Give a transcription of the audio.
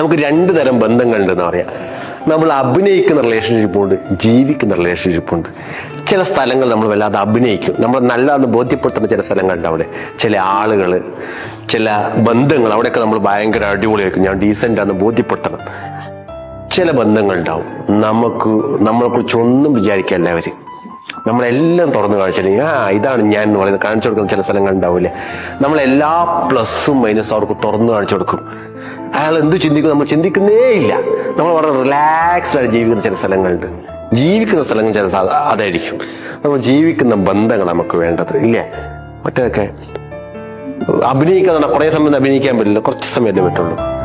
നമുക്ക് രണ്ട് തരം ബന്ധങ്ങളുണ്ടെന്ന് പറയാം. നമ്മൾ അഭിനയിക്കുന്ന റിലേഷൻഷിപ്പ് ഉണ്ട് ജീവിക്കുന്ന റിലേഷൻഷിപ്പ് ഉണ്ട്. ചില സ്ഥലങ്ങൾ നമ്മൾ വല്ലാതെ അഭിനയിക്കും. നമ്മൾ നല്ലതെന്ന് ബോധ്യപ്പെടുത്തുന്ന ചില സ്ഥലങ്ങളുണ്ട് അവിടെ. ചില ആളുകൾ ചില ബന്ധങ്ങൾ അവിടെയൊക്കെ നമ്മൾ ഭയങ്കര അടിപൊളിയായിരിക്കും. ഞാൻ ഡീസന്റാന്ന് ബോധ്യപ്പെടുത്തണം. ചില ബന്ധങ്ങളുണ്ടാവും. നമുക്ക് നമ്മളെക്കുറിച്ച് ഒന്നും വിചാരിക്കാല്ല അവർ. നമ്മളെല്ലാം തുറന്നു കാണിച്ചിട്ടുണ്ടെങ്കിൽ ആ ഇതാണ് ഞാൻ എന്ന് പറയുന്നത്. കാണിച്ചു കൊടുക്കുന്ന ചില സ്ഥലങ്ങൾ ഉണ്ടാവില്ലേ നമ്മളെല്ലാ പ്ലസും മൈനസും അവർക്ക് തുറന്നു കാണിച്ചു കൊടുക്കും. അയാൾ എന്ത് ചിന്തിക്കും? നമ്മൾ ചിന്തിക്കുന്നേ ഇല്ല. നമ്മൾ വളരെ റിലാക്സ് ആയി ജീവിക്കുന്ന ചില സ്ഥലങ്ങളുണ്ട്. ജീവിക്കുന്ന സ്ഥലങ്ങൾ ചില അതായിരിക്കും. നമ്മൾ ജീവിക്കുന്ന ബന്ധങ്ങൾ നമുക്ക് വേണ്ടത് ഇല്ലേ? മറ്റേതൊക്കെ? അഭിനയിക്കാൻ കുറേ സമയം അഭിനയിക്കാൻ പറ്റില്ല. കുറച്ച് സമയമല്ലേ പറ്റുള്ളൂ.